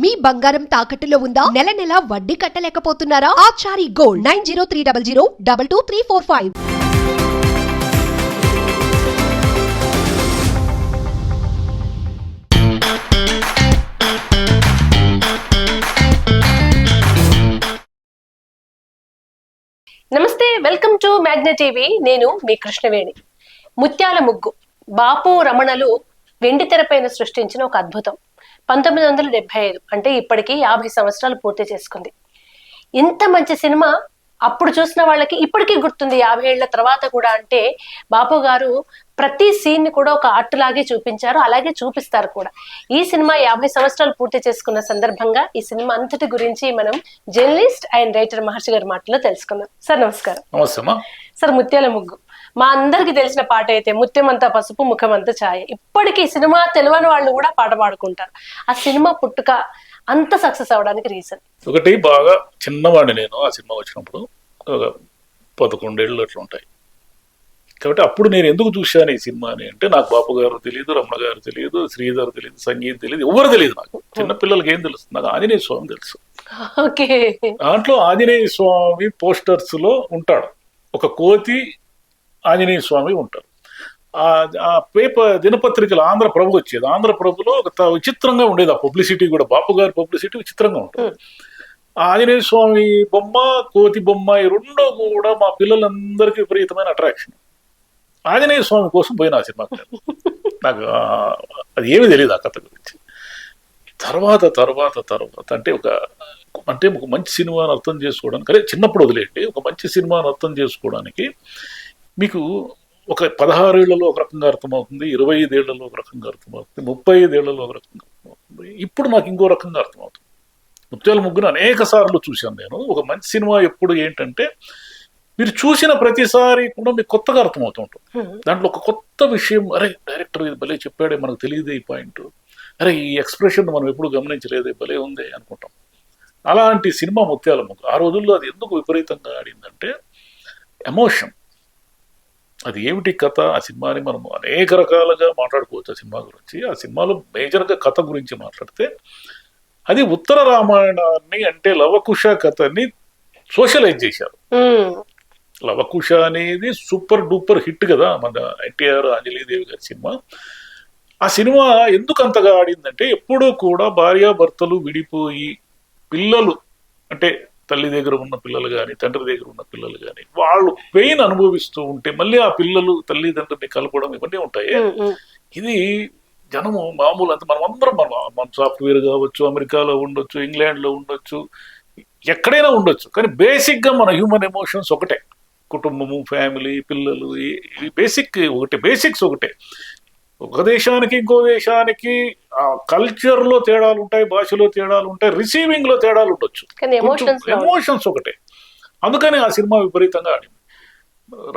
మీ బంగారం తాకట్టులో ఉందా? నెల నెల వడ్డీ కట్టలేకపోతున్నారా? Achari gold nine zero three double zero double two three four five. నమస్తే వెల్కమ్ టు మ్యాగ్నా టీవీ. నేను మీ కృష్ణవేణి. ముత్యాల ముగ్గు బాపు రమణలు వెండి తెరపైన సృష్టించిన ఒక అద్భుతం. పంతొమ్మిది వందల డెబ్బై ఐదు అంటే ఇప్పటికి యాభై సంవత్సరాలు పూర్తి చేసుకుంది. ఇంత మంచి సినిమా అప్పుడు చూసిన వాళ్ళకి ఇప్పటికీ గుర్తుంది. యాభై ఏళ్ళ తర్వాత కూడా అంటే బాపు గారు ప్రతి సీన్ని కూడా ఒక ఆర్ట్ లాగే చూపించారు అలాగే చూపిస్తారు కూడా. ఈ సినిమా యాభై సంవత్సరాలు పూర్తి చేసుకున్న సందర్భంగా ఈ సినిమా అంతటి గురించి మనం జర్నలిస్ట్ అండ్ రైటర్ మహర్షి గారి మాటలో తెలుసుకుందాం. సార్ నమస్కారం. సార్ ముత్యాల ముగ్గు. మా అందరికి తెలిసిన పాట అయితే ముత్యమంతా పసుపు ముఖమంతా ఛాయ. ఇప్పటికీ సినిమా తెలియని వాళ్ళు కూడా పాట పాడుకుంటారు. ఆ సినిమా పుట్టుక అంత సక్సెస్ అవడానికి రీజన్. ఒకటి బాగా చిన్నవాడిని నేను ఆ సినిమా వచ్చినప్పుడు ఒక పదకొండేళ్ళు అట్లా ఉంటాయి. కాబట్టి అప్పుడు నేను ఎందుకు చూశాను ఈ సినిమాని అంటే నాకు బాపు గారు తెలియదు రమణ గారు తెలియదు శ్రీధర్ తెలియదు సంగీత్ తెలియదు ఎవరు తెలియదు నాకు. చిన్న పిల్లలకి ఏం తెలుసు నాకు ఆంజనేయ స్వామి తెలుసు. దాంట్లో ఆంజనేయ స్వామి పోస్టర్స్లో ఉంటాడు. ఒక కోతి ఆంజనేయ స్వామి ఉంటారు. ఆ పేపర్ దినపత్రికలు ఆంధ్రప్రభ వచ్చేది. ఆంధ్రప్రభలో ఒక త- విచిత్రంగా ఉండేది. ఆ పబ్లిసిటీ కూడా బాపు గారి పబ్లిసిటీ విచిత్రంగా ఉంటుంది. ఆ ఆంజనేయ స్వామి బొమ్మ కోతి బొమ్మ ఈ రెండో కూడా మా పిల్లలందరికీ విపరీతమైన అట్రాక్షన్ ఆంజనేయ స్వామి కోసం పోయిన ఆ సినిమాకి నేను. నాకు అది ఏమీ తెలియదు ఆ కథ గురించి. తర్వాత తర్వాత తర్వాత అంటే ఒక అంటే ఒక మంచి సినిమాని అర్థం చేసుకోవడానికి అదే చిన్నప్పుడు వదిలేండి ఒక మంచి సినిమాని అర్థం చేసుకోవడానికి మీకు ఒక పదహారేళ్ళలో ఒక రకంగా అర్థమవుతుంది ఇరవై ఐదేళ్ళలో ఒక రకంగా అర్థమవుతుంది ముప్పై ఐదేళ్ళలో ఒక రకంగా అర్థమవుతుంది. ఇప్పుడు నాకు ఇంకో రకంగా అర్థమవుతుంది. ముత్యాల ముగ్గురు అనేక సార్లు చూశాను నేను. ఒక మంచి సినిమా ఎప్పుడు ఏంటంటే మీరు చూసిన ప్రతిసారి కూడా మీకు కొత్తగా అర్థమవుతూ ఉంటుంది. దాంట్లో ఒక కొత్త విషయం అరే డైరెక్టర్ ఇది భలే చెప్పాడే మనకు తెలియదు ఈ పాయింట్. అరే ఈ ఎక్స్ప్రెషన్ మనం ఎప్పుడు గమనించలేదే భలే ఉంది అనుకుంటాం. అలాంటి సినిమా ముత్యాల ముగ్గు. ఆ రోజుల్లో అది ఎందుకు విపరీతంగా ఆడిందంటే ఎమోషన్. అది ఏమిటి కథ? ఆ సినిమాని మనం అనేక రకాలుగా మాట్లాడుకోవచ్చు ఆ సినిమా గురించి. ఆ సినిమాలో మేజర్గా కథ గురించి మాట్లాడితే అది ఉత్తర రామాయణాన్ని అంటే లవకుశ కథని సోషలైజ్ చేశారు. లవకుశ అనేది సూపర్ డూపర్ హిట్ కదా మన ఎన్టీఆర్ అంజలీదేవి గారి సినిమా. ఆ సినిమా ఎందుకు అంతగా ఆడిందంటే ఎప్పుడూ కూడా భార్యాభర్తలు విడిపోయి పిల్లలు అంటే తల్లి దగ్గర ఉన్న పిల్లలు కానీ తండ్రి దగ్గర ఉన్న పిల్లలు కానీ వాళ్ళు పెయిన్ అనుభవిస్తూ ఉంటే మళ్ళీ ఆ పిల్లలు తల్లిదండ్రుల్ని కలపడం ఇవన్నీ ఉంటాయి. ఇది జనము మామూలు అంత మనం అందరం మన మన సాఫ్ట్వేర్ కావచ్చు అమెరికాలో ఉండొచ్చు ఇంగ్లాండ్లో ఉండొచ్చు ఎక్కడైనా ఉండొచ్చు. కానీ బేసిక్గా మన హ్యూమన్ ఎమోషన్స్ ఒకటే. కుటుంబము ఫ్యామిలీ పిల్లలు బేసిక్ ఒకటే బేసిక్స్ ఒకటే. ఒక దేశానికి ఇంకో దేశానికి ఆ కల్చర్లో తేడాలు ఉంటాయి భాషలో తేడాలు ఉంటాయి రిసీవింగ్లో తేడాలు ఉండొచ్చు. ఎమోషన్స్ ఒకటే. అందుకని ఆ సినిమా విపరీతంగా ఆడింది.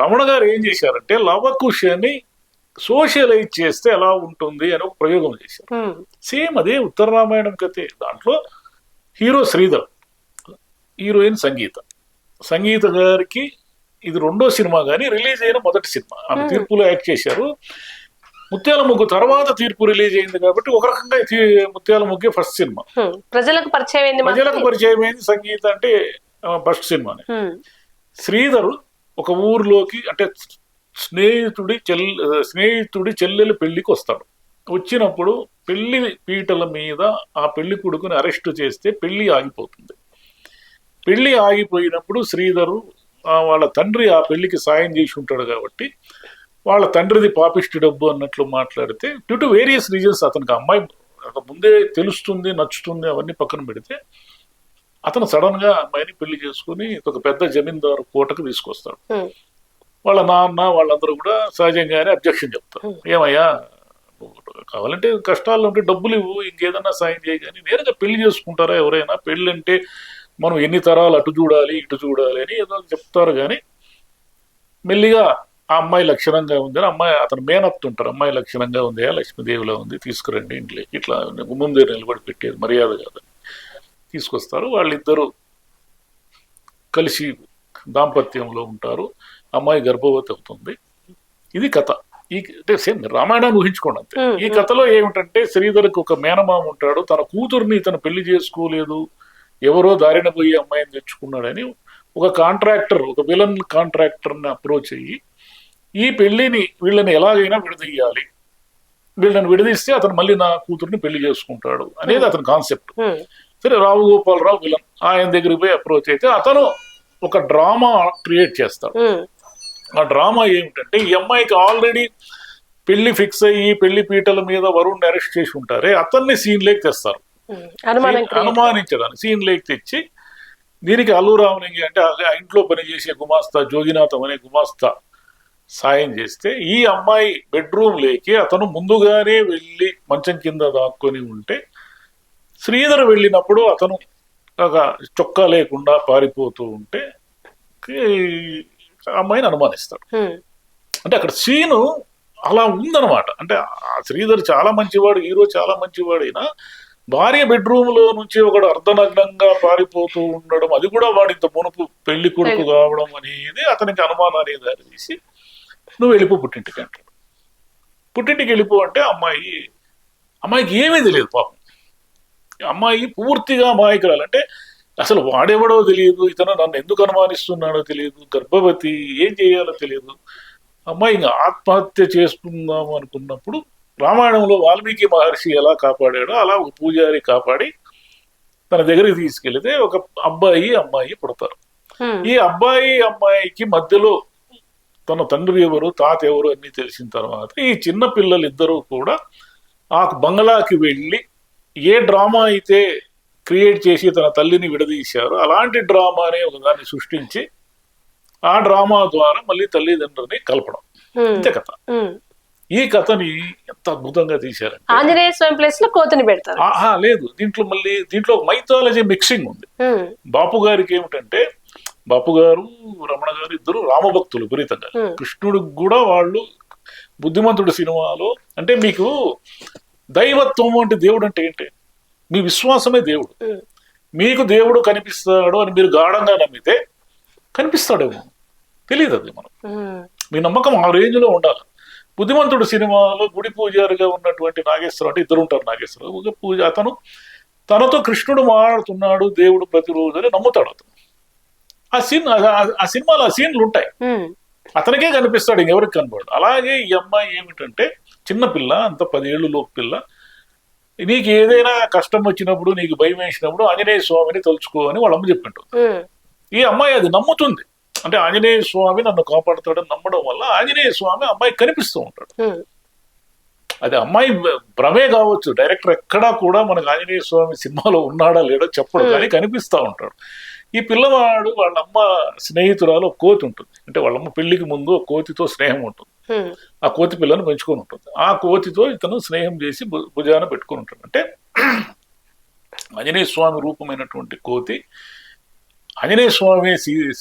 రమణ గారు ఏం చేశారంటే లవకుశని సోషలైజ్ చేస్తే ఎలా ఉంటుంది అని ఒక ప్రయోగం చేశారు. సేమ్ అదే ఉత్తర రామాయణం కథే. దాంట్లో హీరో శ్రీధర్ హీరోయిన్ సంగీత. సంగీత గారికి ఇది రెండో సినిమా కానీ రిలీజ్ అయిన మొదటి సినిమా. ఆమె. తీర్పులో యాక్ట్ చేశారు. ముత్యాల ముగ్గు తర్వాత తీర్పు రిలీజ్ అయింది కాబట్టి ఒక రకంగా ముత్యాల ముగ్గే ఫస్ట్ సినిమా. ప్రజలకు పరిచయం అయింది ప్రజలకు పరిచయం అయింది సంగీత అంటే ఫస్ట్ సినిమానే. Hmm. శ్రీధర్ ఒక ఊర్లోకి అంటే స్నేహితుడి చెల్ స్నేహితుడి చెల్లెలు పెళ్ళికి వస్తాడు. వచ్చినప్పుడు పెళ్ళి పీటల మీద ఆ పెళ్ళి కొడుకుని అరెస్ట్ చేస్తే పెళ్ళి ఆగిపోతుంది. పెళ్ళి ఆగిపోయినప్పుడు శ్రీధరు వాళ్ళ తండ్రి ఆ పెళ్ళికి సాయం చేసి ఉంటాడు కాబట్టి వాళ్ళ తండ్రిది పాపిష్టి డబ్బు అన్నట్లు మాట్లాడితే డ్యూ టు వేరియస్ రీజన్స్ అతనికి అమ్మాయి ముందే తెలుస్తుంది నచ్చుతుంది అవన్నీ పక్కన పెడితే అతను సడన్గా అమ్మాయిని పెళ్ళి చేసుకుని ఒక పెద్ద జమీందారు కోటకు తీసుకొస్తాడు. Hmm. వాళ్ళ నాన్న వాళ్ళందరూ కూడా సహజంగానే అబ్జెక్షన్ చెప్తారు. ఏమయ్యా నువ్వు కావాలంటే కష్టాల్లో ఉంటే డబ్బులు ఇవ్వు ఇంకేదన్నా సాయం చేయి కానీ నేరుగా పెళ్ళి చేసుకుంటారా ఎవరైనా? పెళ్ళి అంటే మనం ఎన్ని తరాలు అటు చూడాలి ఇటు చూడాలి అని ఏదో చెప్తారు కానీ మెల్లిగా ఆ అమ్మాయి లక్షణంగా ఉంది అని అమ్మాయి అతను మేనత్త ఉంటారు. అమ్మాయి లక్షణంగా ఉంది లక్ష్మీదేవిలో ఉంది తీసుకురండి ఇంట్లోకి ఇట్లా ముందే నిలబడి పెట్టేది మర్యాద కాదని తీసుకొస్తారు. వాళ్ళిద్దరూ కలిసి దాంపత్యంలో ఉంటారు. అమ్మాయి గర్భవతి అవుతుంది. ఇది కథ. ఈ అంటే సేమ్ రామాయణాన్ని ఊహించుకోండి అంతే. ఈ. కథలో ఏమిటంటే శ్రీధర్కి ఒక మేనమామ ఉంటాడు. తన కూతుర్ని తను పెళ్ళి చేసుకోలేదు. ఎవరో దారిన పోయి అమ్మాయిని తెచ్చుకున్నాడని ఒక కాంట్రాక్టర్ ఒక విలన్ కాంట్రాక్టర్ని అప్రోచ్ అయ్యి ఈ పెళ్ళిని వీళ్ళని ఎలాగైనా విడదీయాలి. వీళ్ళని విడదీస్తే అతను మళ్ళీ నా కూతుర్ని పెళ్ళి చేసుకుంటాడు అనేది అతని కాన్సెప్ట్. ఉమ్, సరే రావు గోపాలరావు విలన్ ఆయన దగ్గరికి పోయి అప్రోచ్ అయితే అతను ఒక డ్రామా క్రియేట్ చేస్తాడు. ఉమ్, ఆ డ్రామా ఏమిటంటే ఈ అమ్మాయికి ఆల్రెడీ పెళ్ళి ఫిక్స్ అయ్యి పెళ్ళి పీటల మీద వరుణ్ అరెస్ట్ చేసి ఉంటారే అతన్ని సీన్ లేక్ తెస్తారు. అనుమానించడానికి సీన్ లేక్ తెచ్చి దీనికి అల్లు రామలింగి అంటే ఆ ఇంట్లో పనిచేసే గుమాస్తా జోగినాథం అనే గుమాస్తా సాయం చేస్తే ఈ అమ్మాయి బెడ్రూమ్ లేకి అతను ముందుగానే వెళ్ళి మంచం కింద దాక్కొని ఉంటే శ్రీధర్ వెళ్ళినప్పుడు అతను ఒక చొక్కా లేకుండా పారిపోతూ ఉంటే అమ్మాయిని అనుమానిస్తాడు. అంటే అక్కడ సీను అలా ఉందన్నమాట. అంటే శ్రీధర్ చాలా మంచివాడు హీరో చాలా మంచివాడు అయినా భార్య బెడ్రూమ్లో నుంచి ఒకడు అర్ధనగ్నంగా పారిపోతూ ఉండడం అది కూడా వాడి ఇంత మునుపు పెళ్ళి కొడుకు కావడం అనేది అతనికి అనుమానాన్ని దారి తీసి నువ్వు వెళ్ళిపో పుట్టింటికి అంటాడు. పుట్టింటికి వెళ్ళిపో అంటే అమ్మాయి అమ్మాయికి ఏమీ తెలియదు పాపం. అమ్మాయి పూర్తిగా అమాయకురాలు అంటే అసలు వాడెవడో తెలియదు ఇతను నన్ను ఎందుకు అనుమానిస్తున్నాడో తెలియదు గర్భవతి ఏం చేయాలో తెలియదు. అమ్మాయి ఇంకా ఆత్మహత్య చేసుకుందాం అనుకున్నప్పుడు రామాయణంలో వాల్మీకి మహర్షి ఎలా కాపాడాడో అలా ఒక పూజారి కాపాడి తన దగ్గరికి తీసుకెళ్తే ఒక అబ్బాయి అమ్మాయి పుడతారు. ఈ అబ్బాయి అమ్మాయికి మధ్యలో తన తండ్రి ఎవరు తాత ఎవరు అన్ని తెలిసిన తర్వాత ఈ చిన్న పిల్లలు ఇద్దరూ కూడా ఆ బంగ్లాకి వెళ్ళి ఏ డ్రామా అయితే క్రియేట్ చేసి తన తల్లిని విడదీశారో అలాంటి డ్రామానే ఒకదాన్ని సృష్టించి ఆ డ్రామా ద్వారా మళ్ళీ తల్లిదండ్రులని కలపడం. అంతే కథ. ఈ కథని ఎంత అద్భుతంగా తీశారంటే ఆంజనేయ స్వామి ప్లేస్లో కోతిని పెడతారు. ఆహా లేదు. దీంట్లో మళ్ళీ దీంట్లో మైథాలజీ మిక్సింగ్ ఉంది. బాపు గారికి ఏమిటంటే బాపు గారు రమణ గారు ఇద్దరు రామభక్తులు విపరీతంగా. కృష్ణుడికి కూడా వాళ్ళు బుద్ధిమంతుడు సినిమాలో. అంటే మీకు దైవత్వం అంటే దేవుడు అంటే ఏంటి? మీ విశ్వాసమే దేవుడు. మీకు దేవుడు కనిపిస్తాడు అని మీరు గాఢంగా నమ్మితే కనిపిస్తాడేమో. తెలియదు అది మనం మీ నమ్మకం ఆ రేంజ్లో ఉండాలి. బుద్ధిమంతుడు సినిమాలో గుడి పూజారిగా ఉన్నటువంటి నాగేశ్వరం అంటే ఇద్దరు ఉంటారు నాగేశ్వరం. ఒక పూజ అతను తనతో కృష్ణుడు మాట్లాడుతున్నాడు దేవుడు ప్రతిరోజు అని నమ్ముతాడు అతను. ఆ సీన్ ఆ- సినిమాలో ఆ సీన్లు ఉంటాయి. అతనికే కనిపిస్తాడు ఇంకెవరికి కనబడు అలాగే ఈ అమ్మాయి ఏమిటంటే చిన్న పిల్ల అంత పదేళ్ళు లోపు పిల్ల. నీకు ఏదైనా కష్టం వచ్చినప్పుడు నీకు భయం వేసినప్పుడు ఆంజనేయ స్వామిని తలుచుకో అని వాళ్ళ అమ్మ చెప్పింటుంది. ఈ అమ్మాయి అది నమ్ముతుంది. అంటే ఆంజనేయ స్వామి నన్ను కాపాడుతాడని నమ్మడం వల్ల ఆంజనేయ స్వామి అమ్మాయి కనిపిస్తూ ఉంటాడు. అది అమ్మాయి భ్రమే కావచ్చు. డైరెక్టర్ ఎక్కడా కూడా మనకు ఆంజనేయ స్వామి సినిమాలో ఉన్నాడా లేడో చెప్పడు కానీ కనిపిస్తా ఉంటాడు. ఈ పిల్లవాడు వాళ్ళ అమ్మ స్నేహితురాలు ఒక కోతి ఉంటుంది. అంటే వాళ్ళ అమ్మ పెళ్ళికి ముందు ఒక కోతితో స్నేహం ఉంటుంది. ఆ కోతి పిల్లను పెంచుకొని ఉంటుంది. ఆ కోతితో ఇతను స్నేహం చేసి భుజాన పెట్టుకొని ఉంటాడు అంటే ఆంజనేయ స్వామి రూపమైనటువంటి కోతి ఆంజనేయ స్వామి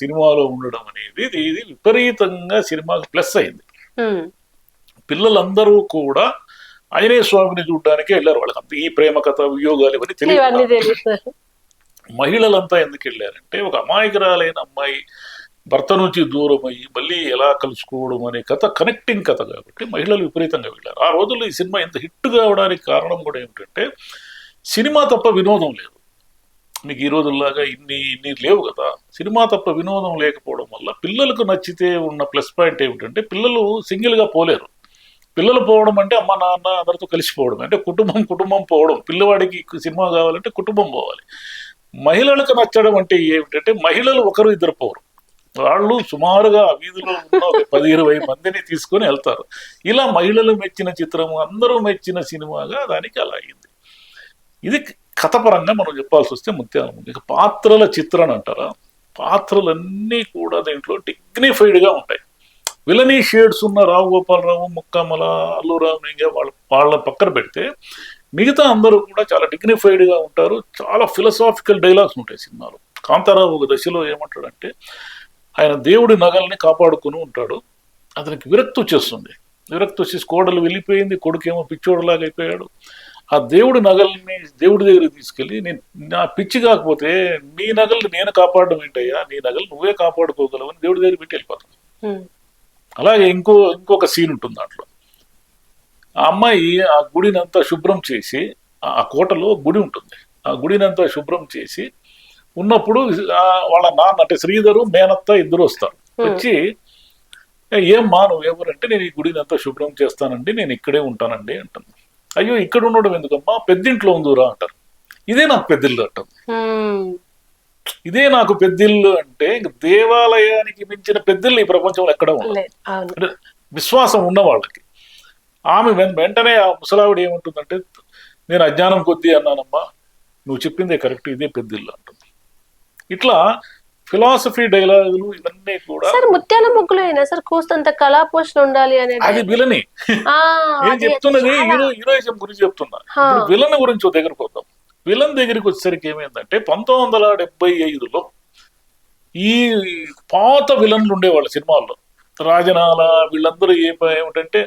సినిమాలో ఉండడం అనేది ఇది విపరీతంగా సినిమాకి ప్లస్ అయింది. పిల్లలందరూ కూడా ఆంజనేయ స్వామిని చూడడానికి వెళ్ళారు. వాళ్ళకి అంత ఈ ప్రేమ కథ వియోగాలు ఇవన్నీ తెలియదు. మహిళలంతా ఎందుకు వెళ్ళారంటే ఒక అమాయకురాలైన అమ్మాయి భర్త నుంచి దూరం అయ్యి మళ్ళీ ఎలా కలుసుకోవడం అనే కథ కనెక్టింగ్ కథ కాబట్టి మహిళలు విపరీతంగా వెళ్ళారు. ఆ రోజుల్లో ఈ సినిమా ఇంత హిట్ కావడానికి కారణం కూడా ఏమిటంటే సినిమా తప్ప వినోదం లేదు. మీకు ఈ రోజుల్లాగా ఇన్ని ఇన్ని లేవు కదా. సినిమా తప్ప వినోదం లేకపోవడం వల్ల పిల్లలకు నచ్చితే ఉన్న ప్లస్ పాయింట్ ఏమిటంటే పిల్లలు సింగిల్గా పోలేరు. పిల్లలు పోవడం అంటే అమ్మ నాన్న అందరితో కలిసిపోవడం అంటే కుటుంబం కుటుంబం పోవడం. పిల్లవాడికి సినిమా కావాలంటే కుటుంబం పోవాలి. మహిళలకు నచ్చడం అంటే ఏమిటంటే మహిళలు ఒకరు ఇద్దరు పోరు. వాళ్ళు సుమారుగా వీధిలో ఉన్న పది ఇరవై మందిని తీసుకొని వెళ్తారు. ఇలా మహిళలు మెచ్చిన చిత్రము అందరూ మెచ్చిన సినిమాగా దానికి అలా అయింది. ఇది కథపరంగా మనం చెప్పాల్సి వస్తే ముత్యాలం. ఇక పాత్రల చిత్రణ అంటారా? పాత్రలన్నీ కూడా దీంట్లో డిగ్నిఫైడ్గా ఉంటాయి. విలనీ షేడ్స్ ఉన్న రావు గోపాలరావు ముక్కమల అల్లు రామలింగ వాళ్ళ వాళ్ళ పక్కన పెడితే మిగతా అందరూ కూడా చాలా dignified గా ఉంటారు. చాలా ఫిలసాఫికల్ డైలాగ్స్ ఉంటాయి సినిమాలో. కాంతారావు ఒక దశలో ఏమంటాడంటే ఆయన దేవుడి నగల్ని కాపాడుకుని ఉంటాడు. అతనికి విరక్తి వచ్చేస్తుంది. విరక్తి వచ్చేసి కోడలు వెళ్ళిపోయింది కొడుకేమో పిచ్చోడులాగా అయిపోయాడు. ఆ దేవుడి నగల్ని దేవుడి దగ్గరికి తీసుకెళ్ళి నేను నా పిచ్చి కాకపోతే నీ నగల్ని నేను కాపాడడం ఏంటయ్యా? నీ నగలు నువ్వే కాపాడుకోగలవని దేవుడి దగ్గర పెట్టి వెళ్ళిపోతాను అలాగే ఇంకో ఇంకొక సీన్ ఉంటుంది దాంట్లో. ఆ అమ్మాయి ఆ గుడిని అంతా శుభ్రం చేసి ఆ కోటలో గుడి ఉంటుంది. ఆ గుడిని అంతా శుభ్రం చేసి ఉన్నప్పుడు వాళ్ళ నాన్న అంటే శ్రీధరు మేనత్త ఇద్దరు వస్తారు. వచ్చి "ఏ, ఏం మా నువ్వు ఎవరంటే నేను ఈ గుడిని అంతా శుభ్రం చేస్తానండి నేను ఇక్కడే ఉంటానండి అంటాను అయ్యో ఇక్కడ ఉండడం ఎందుకమ్మా? పెద్దింట్లో ఉందిరా అంటారు. ఇదే నాకు పెద్దిల్లు ఉమ్, ఇదే నాకు పెద్దిల్లు అంటే దేవాలయానికి మించిన పెద్దిల్లు ఈ ప్రపంచంలో ఎక్కడ ఉండదు. విశ్వాసం ఉన్న వాళ్ళకి. ఆమె వెంటనే ఆ ముసలావిడ ఏముంటుందంటే నేను అజ్ఞానం కొద్దీ అన్నానమ్మా నువ్వు చెప్పిందే కరెక్ట్ ఇదే పెద్దిల్లు అంటుంది. ఇట్లా ఫిలాసఫీ డైలాగులు ఇవన్నీ కూడా సార్ ముత్యాల ముగ్గులో అయినా సార్ కూస్తంత కళా పోషణ ఉండాలి అనేది అది విలని. నేను చెప్తున్నది హీరో హీరోయిజం గురించి చెప్తున్నా. ఇప్పుడు విలన్ గురించి దగ్గరకు వద్దాం. విలన్ దగ్గరికి వచ్చేసరికి ఏమైందంటే పంతొమ్మిది వందల డెబ్బై ఐదులో ఈ పాత విలన్లు ఉండేవాళ్ళు సినిమాల్లో. రాజనాల వీళ్ళందరూ ఏమిటంటే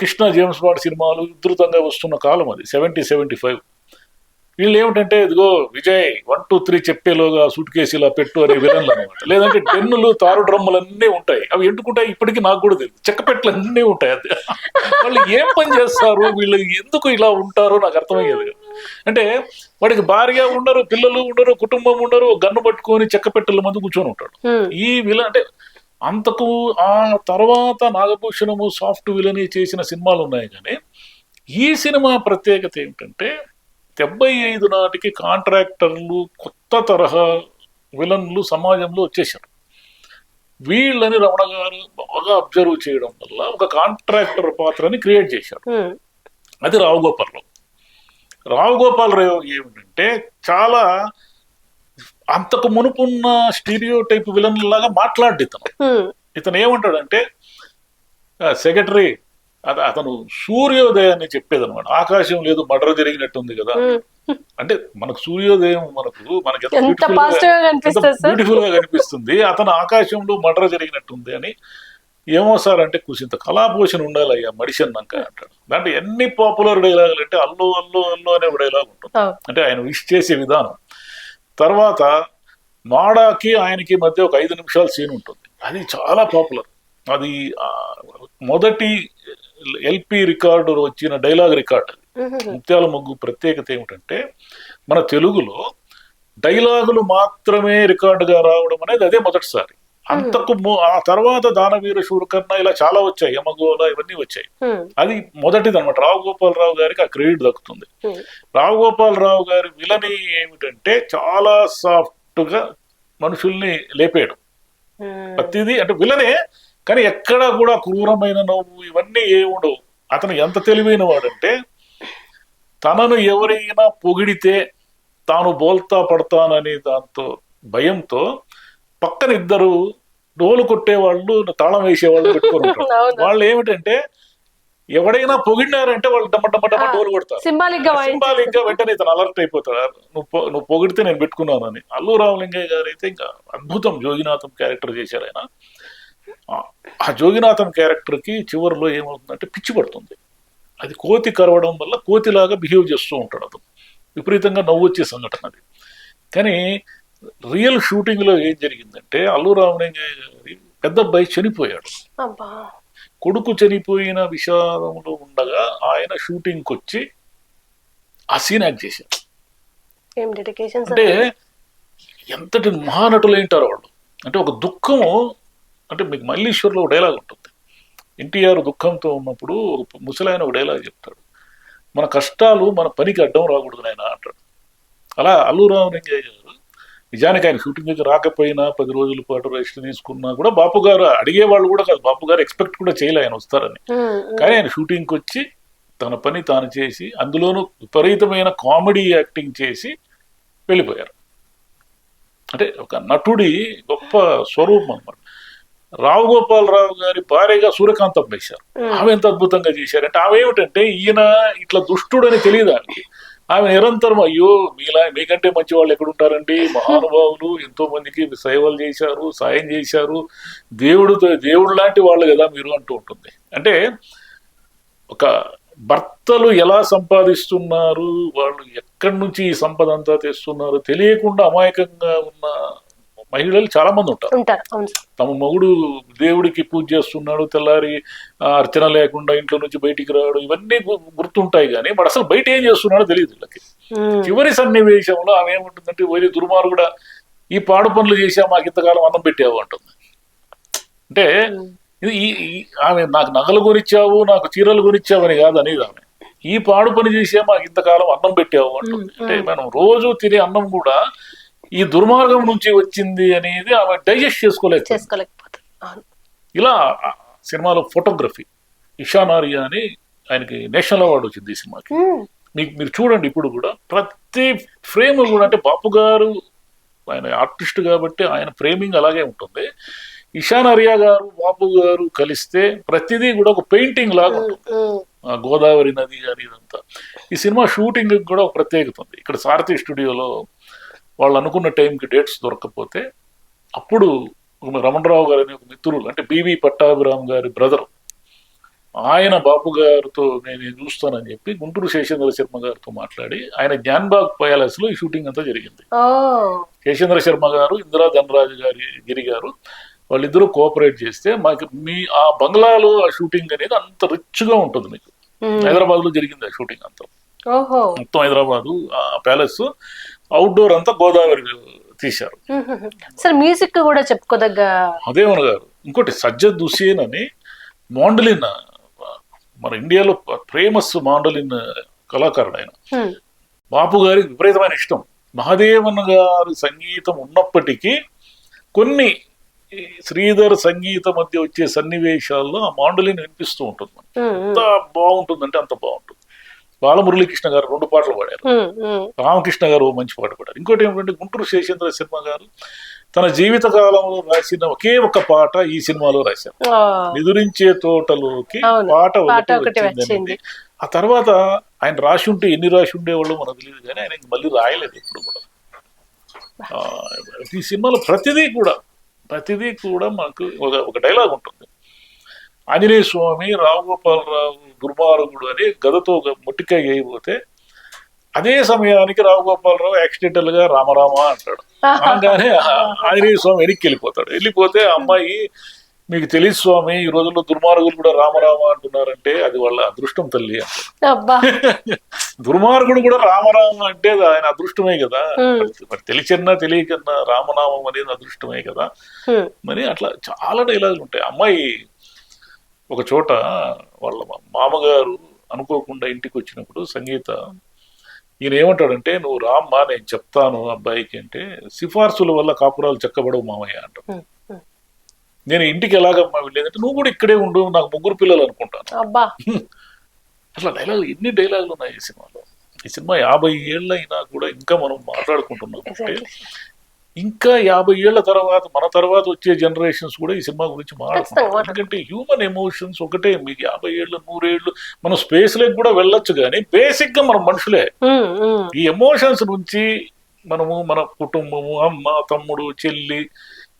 కృష్ణ జేమ్స్ బాండ్ సినిమాలు ఉధృతంగా వస్తున్న కాలం అది సెవెంటీ సెవెంటీ ఫైవ్. వీళ్ళు ఏమిటంటే ఇదిగో విజయ్ వన్ టూ త్రీ చెప్పేలోగా సూట్ కేసు ఇలా పెట్టు అనే విలన్లు అనమాట లేదంటే టెన్నులు తారు డ్రమ్ములు అన్నీ ఉంటాయి. అవి ఎందుకుంటాయి? ఇప్పటికీ నాకు కూడా తెలియదు చెక్క పెట్టలు అన్నీ ఉంటాయి అది వాళ్ళు ఏం పని చేస్తారు? వీళ్ళు ఎందుకు ఇలా ఉంటారో నాకు అర్థమయ్యేది. అంటే వాడికి భార్య ఉండరు పిల్లలు ఉండరు కుటుంబం ఉండరు గన్ను పట్టుకొని చెక్క పెట్టెల మంది కూర్చొని ఉంటాడు. ఈ విలన్ అంటే అంతకు ఆ తర్వాత నాగభూషణము సాఫ్ట్ విలని చేసిన సినిమాలు ఉన్నాయి కానీ ఈ సినిమా ప్రత్యేకత ఏమిటంటే డెబ్బై ఐదు నాటికి కాంట్రాక్టర్లు కొత్త తరహా విలన్లు సమాజంలో వచ్చేసారు వీళ్ళని రమణ గారు బాగా అబ్జర్వ్ చేయడం వల్ల ఒక కాంట్రాక్టర్ పాత్రని క్రియేట్ చేశారు. అది రావు గోపాలరావు రావు. గోపాలరావు ఏమిటంటే చాలా అంతకు మునుపున్న స్టీరియో టైప్ విలన్ లాగా మాట్లాడి ఇతను. ఇతను ఏమంటాడంటే సెక్రటరీ అతను సూర్యోదయాన్ని చెప్పేదన్నమాట ఆకాశం లేదు మర్డర్ జరిగినట్టుంది కదా. అంటే మనకు సూర్యోదయం మనకు మనకి బ్యూటిఫుల్గా కనిపిస్తుంది అతను ఆకాశంలో మర్డర్ జరిగినట్టుంది అని ఏమో సార్ అంటే కుసింత కళాపోషణ ఉండాలి అయ్యా మడిసి అన్నాక అంటాడు. దాంట్లో ఎన్ని పాపులర్ డైలాగులు అంటే అల్లు అల్లు అల్లు అనే ఒక డైలాగ్ ఉంటుంది. అంటే ఆయన విష్ చేసే విధానం. తర్వాత నాడాకి ఆయనకి మధ్య ఒక ఐదు నిమిషాల సీన్ ఉంటుంది. అది చాలా పాపులర్ అది మొదటి ఎల్పి రికార్డు వచ్చిన డైలాగ్ రికార్డ్ ముత్యాల ముగ్గు ప్రత్యేకత ఏమిటంటే మన తెలుగులో డైలాగులు మాత్రమే రికార్డుగా రావడం అనేది అదే మొదటిసారి. అంతకు ఆ తర్వాత దానవీర శూరకర్ణ ఇలా చాలా వచ్చాయి యమగోళ ఇవన్నీ వచ్చాయి. అది మొదటిది అనమాట రావు గారికి ఆ క్రెడిట్ దక్కుతుంది. రావు గోపాలరావు గారి విలని ఏమిటంటే చాలా సాఫ్ట్గా మనుషుల్ని లేపాడు. ప్రతిదీ అంటే విలనే కానీ ఎక్కడ కూడా క్రూరమైన నవ్వు ఇవన్నీ ఏ ఉండవు. అతను ఎంత తెలివైన వాడంటే తనను ఎవరైనా పొగిడితే తాను బోల్తా పడతానని దాంతో భయంతో పక్కన ఇద్దరు డోలు కొట్టేవాళ్ళు తాళం వేసేవాళ్ళు పెట్టుకొని ఉంటారు. వాళ్ళు ఏమిటంటే ఎవడైనా పొగిడినారంటే వాళ్ళు డమ్మ డమ్మ డమ్మ డోలు కొడతారు. సింబాలిక్గా వాయించి- సింబాలిక్గా వెంటనే ఇతను అలర్ట్ అయిపోతాడు. నువ్వు నువ్వు పొగిడితే నేను పెట్టుకున్నానని. అల్లు రామలింగయ్య గారు అయితే ఇంకా అద్భుతం జోగినాథం క్యారెక్టర్ చేశారు ఆయన. ఆ- ఆ జోగినాథం క్యారెక్టర్కి చివరిలో ఏమవుతుందంటే పిచ్చి పడుతుంది. అది కోతి కరవడం వల్ల కోతిలాగా బిహేవ్ చేస్తూ ఉంటాడు అతను. విపరీతంగా నవ్వు వచ్చే సంఘటన అది. కానీ రియల్ షూటింగ్లో ఏం జరిగిందంటే అల్లు రామలింగయ్య గారి పెద్ద అబ్బాయి చనిపోయాడు. కొడుకు చనిపోయిన విషాదంలో ఉండగా ఆయన షూటింగ్కి వచ్చి ఆ సీన్ యాక్ట్ చేశారు. అంటే ఎంతటి మహానటులు ఏంటారు వాళ్ళు. అంటే ఒక దుఃఖము అంటే మీకు మల్లీశ్వర్లో ఒక డైలాగ్ ఉంటుంది. ఎన్టీఆర్ దుఃఖంతో ఉన్నప్పుడు ఒక ముసలాయన ఒక డైలాగ్ చెప్తాడు. మన కష్టాలు మన పనికి అడ్డం రాకూడదు ఆయన అంటాడు. అలా అల్లు రామలింగయ్య నిజానికి ఆయన షూటింగ్కి రాకపోయినా పది రోజుల పాటు రెస్ట్ తీసుకున్నా కూడా బాపు గారు అడిగేవాళ్ళు కూడా కాదు. బాపు గారు ఎక్స్పెక్ట్ కూడా చేయలే ఆయన వస్తారని. కానీ ఆయన షూటింగ్కి వచ్చి తన పని తాను చేసి అందులోనూ విపరీతమైన కామెడీ యాక్టింగ్ చేసి వెళ్ళిపోయారు. అంటే ఒక నటుడి గొప్ప స్వరూపం అన్నమాట. రావు గోపాలరావు గారి భార్యగా సూర్యకాంతం వేశారు ఆమె ఎంత అద్భుతంగా చేశారంటే ఆమె ఏమిటంటే ఈయన ఇట్లా దుష్టుడని తెలియదు ఆమెకి ఆమె నిరంతరం అయ్యో మీలా మీకంటే మంచి వాళ్ళు ఎక్కడుంటారండి? మహానుభావులు ఎంతో మందికి సేవలు చేశారు సాయం చేశారు. దేవుడు దేవుడు లాంటి వాళ్ళు కదా మీరు అంటూ ఉంటుంది. అంటే ఒక భర్తలు ఎలా సంపాదిస్తున్నారు? వాళ్ళు ఎక్కడి నుంచి ఈ సంపద అంతా తెస్తున్నారు? తెలియకుండా అమాయకంగా ఉన్న మహిళలు చాలా మంది ఉంటారు. తమ మొగుడు దేవుడికి పూజ చేస్తున్నాడు తెల్లారి అర్చన లేకుండా ఇంట్లో నుంచి బయటికి రావడం ఇవన్నీ గుర్తుంటాయి కానీ వాడు అసలు బయట ఏం చేస్తున్నాడో తెలియదు వీళ్ళకి. చివరి సన్నివేశంలో ఆమె ఏముంటుందంటే వేరే దుర్మార్గుడా ఈ పాడు పనులు చేసా మాకు ఇంతకాలం అన్నం పెట్టావు అంటుంది. అంటే ఇది ఆమె నాకు నగలు కొనిచ్చావు నాకు చీరలు కొనిచ్చావు అని కాదు అనేది ఆమె. ఈ పాడు పని చేసే మాకు ఇంతకాలం అన్నం పెట్టావు అంటుంది. అంటే మనం రోజు తినే అన్నం కూడా ఈ దుర్మార్గం నుంచి వచ్చింది అనేది ఆమె డైజెస్ట్ చేసుకోలేదు చేసుకోలేకపోతారు అవును. ఇలా సినిమాలో ఫోటోగ్రఫీ ఇషాన్ ఆర్యా అని ఆయనకి నేషనల్ అవార్డు వచ్చింది ఈ సినిమాకి. మీకు మీరు చూడండి ఇప్పుడు కూడా. ప్రతి ఫ్రేమ్ కూడా అంటే బాపు గారు ఆయన ఆర్టిస్ట్ కాబట్టి ఆయన ఫ్రేమింగ్ అలాగే ఉంటుంది. ఇషాన్ అరియా గారు బాపు గారు కలిస్తే ప్రతిదీ కూడా ఒక పెయింటింగ్ లాగా ఉంటుంది. గోదావరి నది కానీ ఇదంతా. ఈ సినిమా షూటింగ్ కూడా ఒక ప్రత్యేకత ఉంది. ఇక్కడ సారథి స్టూడియోలో వాళ్ళు అనుకున్న టైంకి డేట్స్ దొరకకపోతే అప్పుడు రమణరావు గారు అనే ఒక మిత్రులు అంటే బివి పట్టాభిరామ్ గారి బ్రదర్ ఆయన బాపు గారితో నేను చూస్తానని చెప్పి గుంటూరు శేషేంద్ర శర్మ గారితో మాట్లాడి ఆయన జ్ఞాన్బాగ్ ప్యాలెస్లో ఈ షూటింగ్ అంతా జరిగింది. శేషేంద్ర శర్మ గారు ఇందిరా ధనరాజు గారి గిరి గారు వాళ్ళిద్దరూ కోఆపరేట్ చేస్తే మాకు మీ ఆ బంగ్లాలో ఆ షూటింగ్ అనేది అంత రిచ్గా ఉంటుంది మీకు. హైదరాబాద్లో జరిగింది ఆ షూటింగ్ అంతా. మొత్తం హైదరాబాద్ ఆ ప్యాలెస్ అవుట్డోర్ అంతా గోదావరి తీశారు. సార్ మ్యూజిక్ కూడా చెప్పుకోదగ్గ అదేమను గారు ఇంకోటి సజ్జద్ హుసేన్ అని మాండలిన్ మన ఇండియాలో ఫేమస్ మాండలిన్ కళాకారుడు ఆయన బాపు గారికి విపరీతమైన ఇష్టం. మహాదేవన్ గారి సంగీతం ఉన్నప్పటికీ కొన్ని శ్రీధర్ సంగీత మధ్య వచ్చే సన్నివేశాల్లో ఆ మాండలిన్ వినిపిస్తూ ఉంటుంది. ఉమ్, ఎంత బాగుంటుందంటే అంత బాగుంటుంది. బాలమురళీకృష్ణ గారు రెండు పాటలు పాడారు. రామకృష్ణ గారు ఓ మంచి పాట పాడారు. ఇంకోటి ఏమిటంటే గుంటూరు శేషేంద్ర శర్మ గారు తన జీవిత కాలంలో రాసిన ఒకే ఒక పాట ఈ సినిమాలో రాశారు. నిదురించే తోటలోకి. పాట ఒకటి వచ్చింది. ఆ తర్వాత ఆయన రాసి ఉంటే ఎన్ని రాసి ఉండేవాళ్ళు మనకు తెలియదు కానీ ఆయన మళ్ళీ రాయలేదు ఇప్పుడు కూడా. ఈ సినిమాలో ప్రతిదీ కూడా ప్రతిదీ కూడా మనకు ఒక ఒక డైలాగ్ ఉంటుంది. ఆంజనేయ స్వామి రావుగోపాలరావు దుర్మార్గుడు అని గదతో ముట్టికాయ వేయబోతే అదే సమయానికి రావుగోపాలరావు యాక్సిడెంటల్గా రామరామ అంటాడు. అనగానే ఆంజనేయ స్వామి వెనక్కి వెళ్ళిపోతాడు. వెళ్ళిపోతే అమ్మాయి మీకు తెలియదు స్వామి ఈ రోజుల్లో దుర్మార్గులు కూడా రామరామ అంటున్నారంటే అది వాళ్ళ అదృష్టం తల్లి దుర్మార్గుడు కూడా రామరామ అంటే ఆయన అదృష్టమే కదా. మరి- మరి తెలియకన్నా రామనామం అనేది అదృష్టమే కదా. మరి అట్లా చాలా డైలాగులు ఉంటాయి. అమ్మాయి ఒక చోట వాళ్ళ మామగారు అనుకోకుండా ఇంటికి వచ్చినప్పుడు సంగీత ఈయన ఏమంటాడంటే నువ్వు రామ్మా నేను చెప్తాను అబ్బాయికి అంటే సిఫార్సుల వల్ల కాపురాలు చెక్కబడవు మామయ్య అంటాడు. ఉమ్. నేను ఇంటికి ఎలాగమ్మా వెళ్ళేదంటే నువ్వు కూడా ఇక్కడే ఉండు నాకు ముగ్గురు పిల్లలు అనుకుంటాను. అట్లా డైలాగులు ఎన్ని డైలాగులు ఉన్నాయి ఈ సినిమాలో. ఈ సినిమా యాభై ఏళ్ళు అయినా కూడా ఇంకా మనం మాట్లాడుకుంటున్నాం. అంటే ఇంకా యాభై ఏళ్ళ తర్వాత మన తర్వాత వచ్చే జనరేషన్స్ కూడా ఈ సినిమా గురించి ఖచ్చితంగా మాట్లాడుకుంటారు. మాట్లాడు- ఎందుకంటే హ్యూమన్ ఎమోషన్స్ ఒకటే మీకు యాభై ఏళ్ళు నూరేళ్ళు మనం స్పేస్ లేక కూడా వెళ్ళొచ్చు కానీ బేసిక్గా మనం మనుషులే. ఈ ఎమోషన్స్ నుంచి మనము మన కుటుంబము అమ్మ తమ్ముడు చెల్లి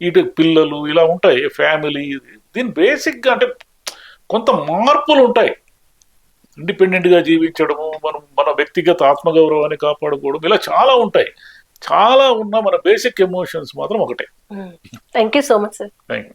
ఇటు పిల్లలు ఇలా ఉంటాయి ఫ్యామిలీ దీని బేసిక్గా అంటే కొంత మార్పులు ఉంటాయి. ఇండిపెండెంట్గా జీవించడము మనం మన వ్యక్తిగత ఆత్మగౌరవాన్ని కాపాడుకోవడం ఇలా చాలా ఉంటాయి. చాలా ఉన్న మన బేసిక్ ఎమోషన్స్ మాత్రం ఒకటే. Thank you so much sir thank you